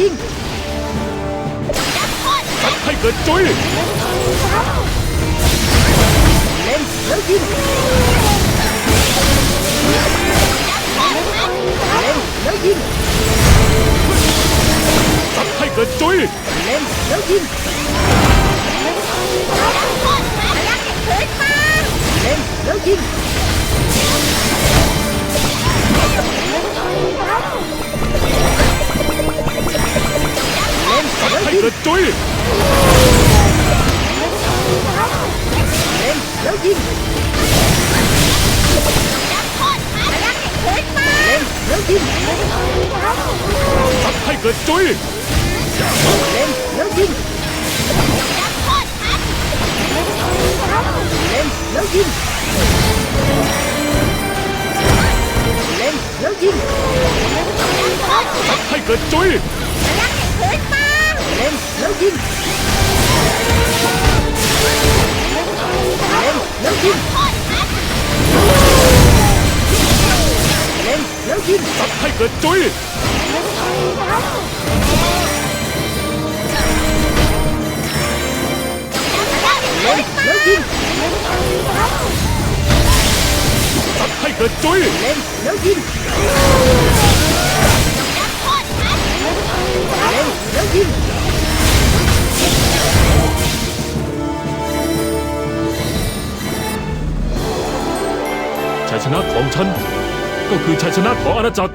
ยิงซัดให้เกิดจุยเล็งแล้วยิงเล็งแล้วยิงซัดให้เกิดจุยเล็งแล้วยิงเล็งแล้วยิง ล็งซัดแล้วให้ยิงเกิดจุยเล็งแล้วยิงเล็งแล้วยิงซัดให้เกิดจุยเล็งแล้วยิงเล็งแล้วยิงเล็งแล้วยิงซัดให้เกิดจุยเล็งแล้ว ยิงเล็งแล้วยิงเล็งแล้วยิงซัดให้เกิดจุยเล็งแล้วยิงซัดให้เกิดจุยเล็งแล้วยิง ชัยชนะของฉัน ก็คือชัยชนะของอาณาจักร